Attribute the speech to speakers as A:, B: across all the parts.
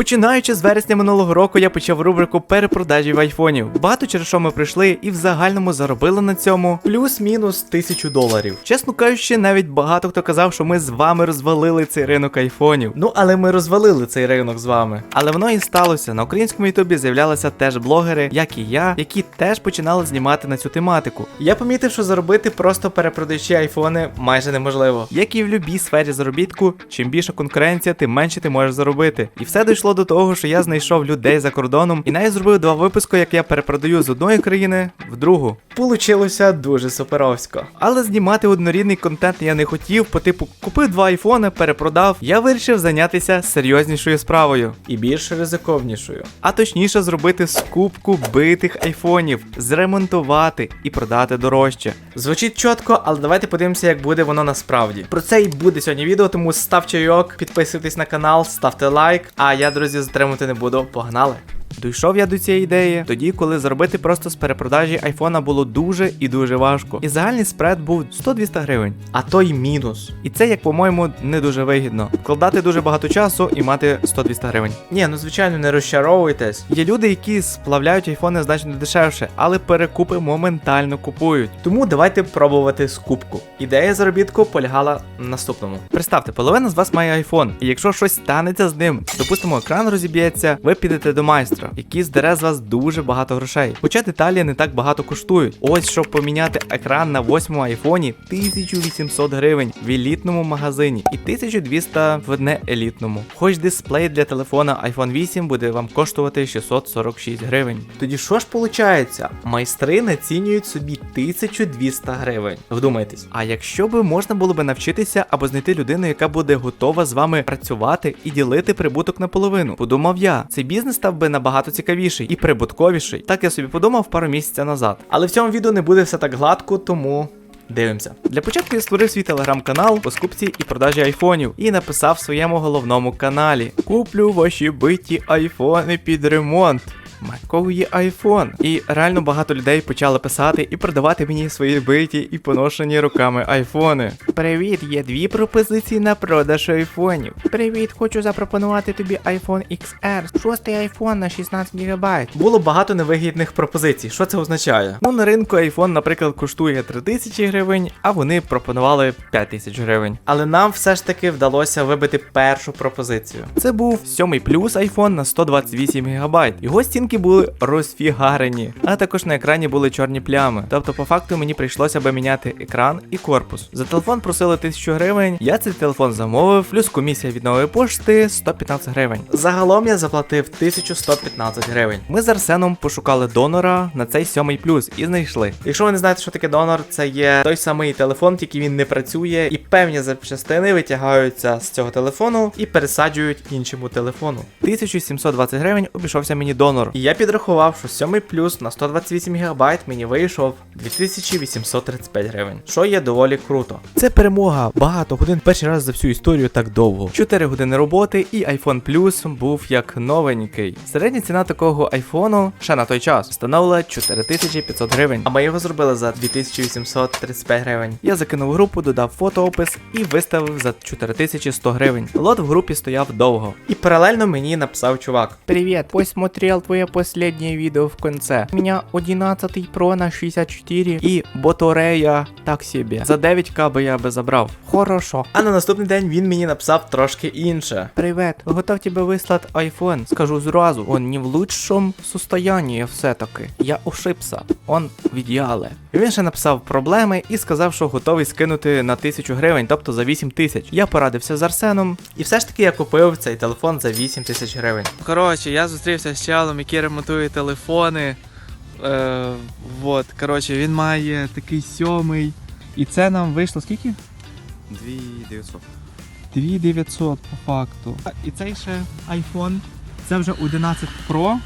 A: Починаючи з вересня минулого року, я почав рубрику перепродажів айфонів. Багато через що ми прийшли і в загальному заробили на цьому плюс-мінус тисячу доларів. Чесно кажучи, навіть багато хто казав, що ми з вами розвалили цей ринок айфонів. Ну але ми розвалили цей ринок з вами. Але воно і сталося. На українському ютубі з'являлися теж блогери, як і я, які теж починали знімати на цю тематику. Я помітив, що заробити просто перепродаючи айфони майже неможливо. Як і в любій сфері заробітку, чим більша конкуренція, тим менше ти можеш заробити. І все дійшло до того, що я знайшов людей за кордоном і навіть зробив два випуски, як я перепродаю з одної країни в другу. Получилося дуже суперовсько. Але знімати однорідний контент я не хотів, по типу купив два айфони, перепродав. Я вирішив зайнятися серйознішою справою і більш ризиковнішою. А точніше зробити скупку битих айфонів, зремонтувати і продати дорожче. Звучить чітко, але давайте подивимося, як буде воно насправді. Про це і буде сьогодні відео, тому став чайок, підписуйтесь на канал, ставте лайк. А я, друзі, затримувати не буду. Погнали! Дійшов я до цієї ідеї тоді, коли заробити просто з перепродажі айфона було дуже і дуже важко. І загальний спред був 100-200 гривень, а то й мінус. І це, як по-моєму, не дуже вигідно. Вкладати дуже багато часу і мати 100-200 гривень. Ні, ну звичайно, не розчаровуйтесь. Є люди, які сплавляють айфони значно дешевше, але перекупи моментально купують. Тому давайте пробувати скупку. Ідея заробітку полягала в наступному. Представте, половина з вас має айфон, і якщо щось станеться з ним, допустимо, екран розіб'ється, ви підете до майстра, який здере з вас дуже багато грошей. Хоча деталі не так багато коштують. Ось щоб поміняти екран на восьмому айфоні 1800 гривень в елітному магазині і 1200 в неелітному. Хоч дисплей для телефона iPhone 8 буде вам коштувати 646 гривень. Тоді що ж виходить? Майстри націнюють собі 1200 гривень. Вдумайтесь, а якщо би можна було би навчитися або знайти людину, яка буде готова з вами працювати і ділити прибуток наполовину, подумав я, цей бізнес став би набагато цікавіший і прибутковіший. Так я собі подумав пару місяців назад. Але в цьому відео не буде все так гладко, тому. Дивимося. Для початку я створив свій телеграм-канал по скупці і продажі айфонів і написав в своєму головному каналі: Куплю ваші биті айфони під ремонт. Кого є айфон. І реально багато людей почали писати і продавати мені свої биті і поношені руками айфони. Привіт, є дві пропозиції на продаж айфонів. Привіт, хочу запропонувати тобі iPhone XR, шостий айфон на 16 ГБ. Було багато невигідних пропозицій. Що це означає? Ну на ринку iPhone, наприклад, коштує 3000 гривень, а вони пропонували 5000 гривень. Але нам все ж таки вдалося вибити першу пропозицію. Це був 7 плюс iPhone на 128 ГБ. Його стінки були розфігарені, а також на екрані були чорні плями. Тобто, по факту мені прийшлося би міняти екран і корпус. За телефон просили 1000 гривень. Я цей телефон замовив, плюс комісія від нової пошти 115 гривень. Загалом я заплатив 1115 гривень. Ми з Арсеном пошукали донора на цей 7 плюс і знайшли. Якщо ви не знаєте, що таке донор, це є той самий телефон, тільки він не працює, і певні запчастини витягаються з цього телефону і пересаджують іншому телефону. 1720 гривень обійшовся мені донор. І я підрахував, що 7 плюс на 128 ГБ мені вийшов 2835 гривень, що є доволі круто. Це перемога. Багато годин перший раз за всю історію так довго. 4 години роботи, і iPhone Plus був як новенький. Середня ціна такого айфону ще на той час становила 4500 гривень, а ми його зробили за 2835 гривень. Я закинув групу, додав фотоопис і виставив за 4100 гривень. Лот в групі стояв довго. І паралельно мені написав чувак: Привіт, посмотрел твоє последнее видео в конце. У меня 11 Pro на 64 і батарея так собі. За 9к би я би забрав. Хорошо. А на наступний день він мені написав трошки інше. Привет, готов тебе вислати iPhone. Скажу зразу, он не в лучшому состоянии все-таки. Я ошибся. Он в ідеале. І він ще написав проблеми і сказав, що готовий скинути на 1000 гривень, тобто за 8 тисяч. Я порадився з Арсеном, і все ж таки я купив цей телефон за 8 тисяч гривень. Коротше, я зустрівся з челом, який ремонтує телефони. Е, вот, коротше, він має такий сьомий. І це нам вийшло скільки?
B: 2900.
A: 2900 по факту. І цей ще iPhone. Це вже 11 Pro.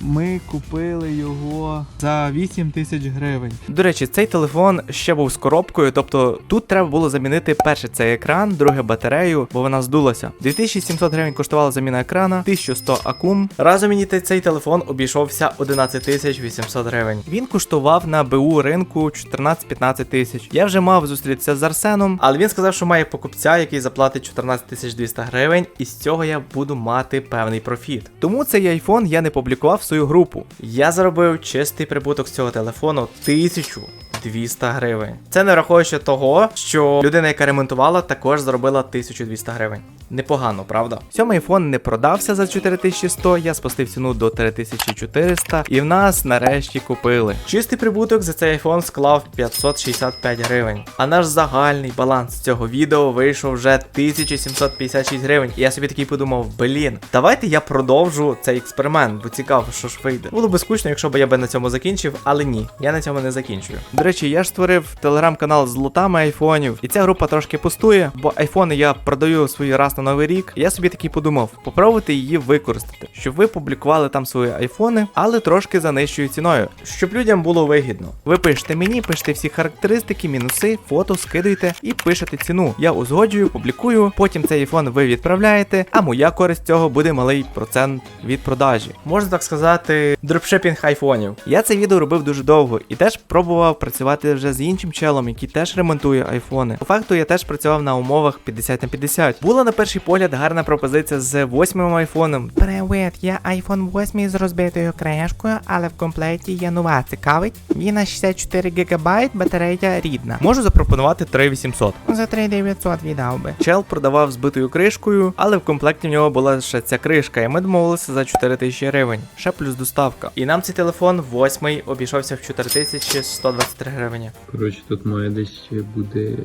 C: Ми купили його за 8 тисяч гривень.
A: До речі, цей телефон ще був з коробкою, тобто тут треба було замінити перше цей екран, друге батарею, бо вона здулася. 2700 гривень коштувала заміна екрана, 1100 акум. Разом мені цей телефон обійшовся 11800 гривень. Він коштував на БУ ринку 14-15 тисяч. Я вже мав зустрітися з Арсеном, але він сказав, що має покупця, який заплатить 14200 гривень, і з цього я буду мати певний профіт. Тому цей айфон я не публікував в свою групу. Я заробив чистий прибуток з цього телефону 1200 гривень. Це не враховуючи того, що людина, яка ремонтувала, також заробила 1200 гривень. Непогано, правда? Сьомий айфон не продався за 4100, я спустив ціну до 3400, і в нас нарешті купили. Чистий прибуток за цей айфон склав 565 гривень. А наш загальний баланс цього відео вийшов вже 1756 гривень. І я собі такий подумав: блін, давайте я продовжу цей експеримент, бо цікаво, що ж вийде. Було би скучно, якщо б я би на цьому закінчив, але ні, я на цьому не закінчую. До речі, я ж створив телеграм-канал з лотами айфонів, і ця група трошки пустує, бо айфони я продаю свої раз на новий рік. Я собі такий подумав, попробуйте її використати, щоб ви публікували там свої айфони, але трошки за нижчою ціною, щоб людям було вигідно. Ви пишете мені, пишете всі характеристики, мінуси, фото, скидуєте і пишете ціну. Я узгоджую, публікую. Потім цей айфон ви відправляєте, а моя користь цього буде малий процент від продажі. Можна так сказати, дропшипінг айфонів. Я це відео робив дуже довго і теж пробував працювати вже з іншим челом, який теж ремонтує айфони. По факту я теж працював на умовах 50 на 50. Була на перший погляд гарна пропозиція з восьмим айфоном. Привет, я iPhone 8 з розбитою кришкою, але в комплекті є нова. Цікавить? Він на 64 ГБ, батарея рідна. Можу запропонувати 3800. За 3900 віддав би. Чел продавав збитою кришкою, але в комплекті в нього була ще ця кришка, і ми домовилися за 4000 гривень. Ще плюс доставка. І нам цей телефон восьмий обійшовся в 4123 гривні.
D: Коротше, тут має десь буде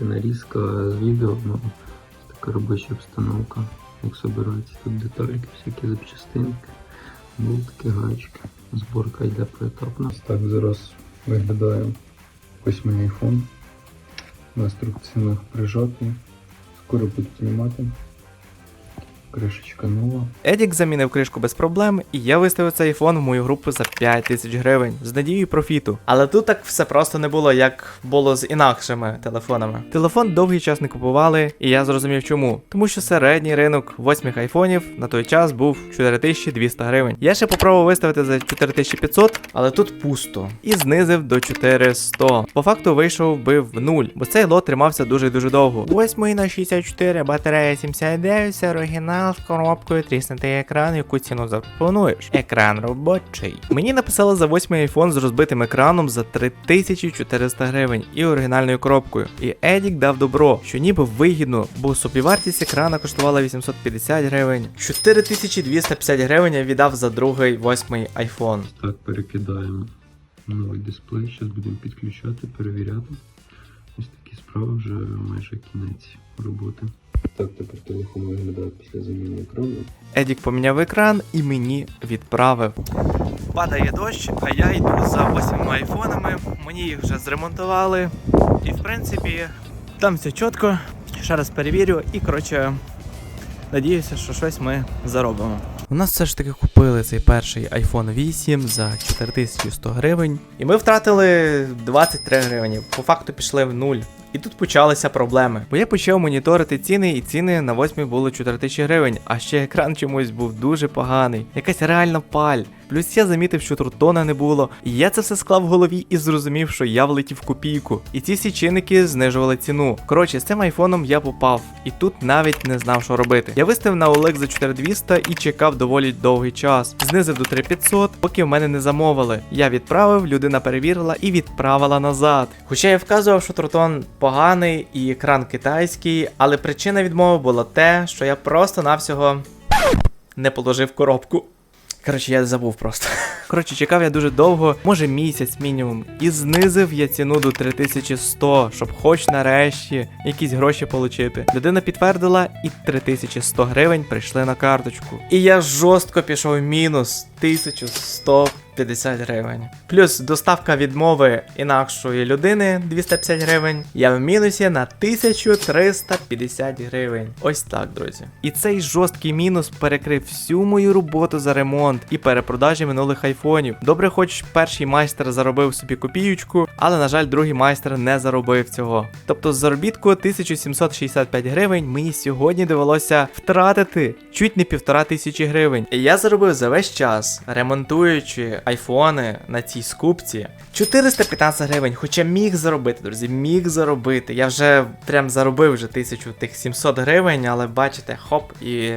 D: нарізка з відео, така робоча обстановка, як собираються Тут детальки, всякі запчастинки, болтики, гачки. Зборка йде поетапно. Так зараз виглядає восьмий iPhone. На струбцинах прижатий. Скоро будуть знімати. Кришечка нова.
A: Едік замінив кришку без проблем, і я виставив цей айфон в мою групу за 5 тисяч гривень з надією профіту. Але тут так все просто не було, як було з інакшими телефонами. Телефон довгий час не купували, і я зрозумів чому. Тому що середній ринок восьмих айфонів на той час був 4200 гривень. Я ще попробував виставити за 4500, але тут пусто. І знизив до 400. По факту вийшов би в нуль, бо цей лот тримався дуже дуже довго. Восьмий на 64, батарея 79, це оригінал з коробкою, тріснутий екран, яку ціну запропонуєш. Екран робочий. Мені написали за восьмий айфон з розбитим екраном за 3400 гривень і оригінальною коробкою. І Едік дав добро, що ніби вигідно, бо собівартість екрана коштувала 850 гривень. 4250 гривень я віддав за другий восьмий айфон.
D: Так, перекидаємо новий дисплей. Зараз будемо підключати, перевіряти. Ось такі справи вже майже кінець роботи. Так, тепер телефон виглядає після заміни екрану.
A: Едік поміняв екран і мені відправив. Падає дощ, а я йду за восьмими айфонами. Мені їх вже зремонтували. І в принципі, там все чітко. Ще раз перевірю і коротше. Надіюся, що щось ми заробимо. У нас все ж таки купили цей перший iPhone 8 за 4100 гривень. І ми втратили 23 гривні. По факту пішли в нуль. І тут почалися проблеми. Бо я почав моніторити ціни, і ціни на 8 було 4000 гривень, а ще екран чомусь був дуже поганий. Якась реальна паль. Плюс я замітив, що трутона не було. І я це все склав в голові і зрозумів, що я влетів копійку. І ці всі чинники знижували ціну. Коротше, з цим айфоном я попав, і тут навіть не знав, що робити. Я виставив на OLX за 4200 і чекав доволі довгий час. Знизив до 3500, поки в мене не замовили. Я відправив, людина перевірила і відправила назад. Хоча я вказував, що трутон поганий і екран китайський, але причина відмови була те, що я просто-навсього не положив коробку. Коротше, я забув просто. Коротше, чекав я дуже довго, може місяць мінімум. І знизив я ціну до 3100, щоб хоч нарешті якісь гроші отримати. Людина підтвердила, і 3100 гривень прийшли на карточку. І я жорстко пішов в мінус 1100 50 гривень. Плюс доставка відмови інакшої людини 250 гривень. Я в мінусі на 1350 гривень. Ось так, друзі. І цей жорсткий мінус перекрив всю мою роботу за ремонт і перепродажі минулих айфонів. Добре, хоч перший майстер заробив собі копіючку, але на жаль, другий майстер не заробив цього. Тобто з заробітку 1765 гривень мені сьогодні довелося втратити чуть не півтора тисячі гривень. І я заробив за весь час, ремонтуючи айфони на цій скупці 415 гривень, хоча міг заробити, друзі, міг заробити. Я вже прям заробив вже тисячу тих 700 гривень, але бачите, хоп, і,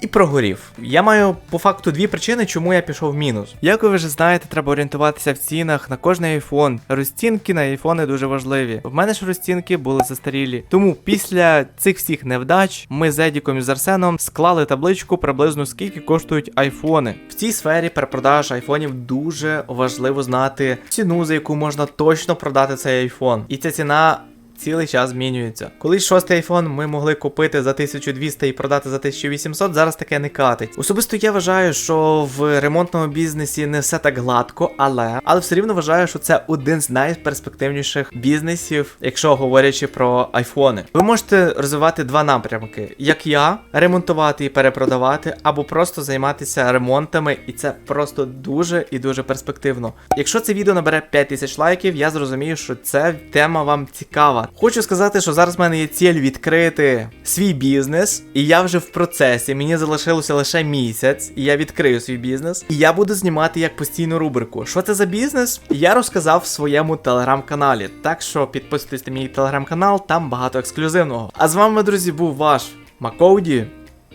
A: і прогорів. Я маю по факту дві причини, чому я пішов в мінус. Як ви вже знаєте, треба орієнтуватися в цінах на кожний айфон. Розцінки на айфони дуже важливі. В мене ж розцінки були застарілі. Тому після цих всіх невдач ми з Едіком і з Арсеном склали табличку приблизно скільки коштують айфони. В цій сфері перепродаж айфонів дуже важливо знати ціну, за яку можна точно продати цей айфон. І ця ціна. Цілий час змінюється. Колись шостий айфон ми могли купити за 1200 і продати за 1800, зараз таке не катить. Особисто я вважаю, що в ремонтному бізнесі не все так гладко, але але все рівно вважаю, що це один з найперспективніших бізнесів, якщо говорячи про айфони. Ви можете розвивати два напрямки: як я, ремонтувати і перепродавати, або просто займатися ремонтами, і це просто дуже і дуже перспективно. Якщо це відео набере 5000 лайків, я зрозумію, що ця тема вам цікава. Хочу сказати, що зараз в мене є ціль відкрити свій бізнес, і я вже в процесі. Мені залишилося лише місяць, і я відкрию свій бізнес. І я буду знімати як постійну рубрику. Що це за бізнес? Я розказав в своєму телеграм-каналі. Так що підписуйтесь на мій телеграм-канал, там багато ексклюзивного. А з вами, друзі, був ваш Макоуді.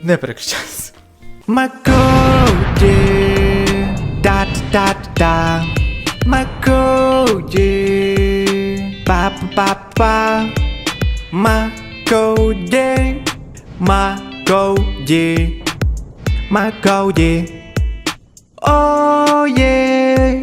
A: Не переключайся. Макоуді. Да-да-да. Макоуді. Па-па-па-па. Макоуді. Макоуді. Макоуді. Oh yeah.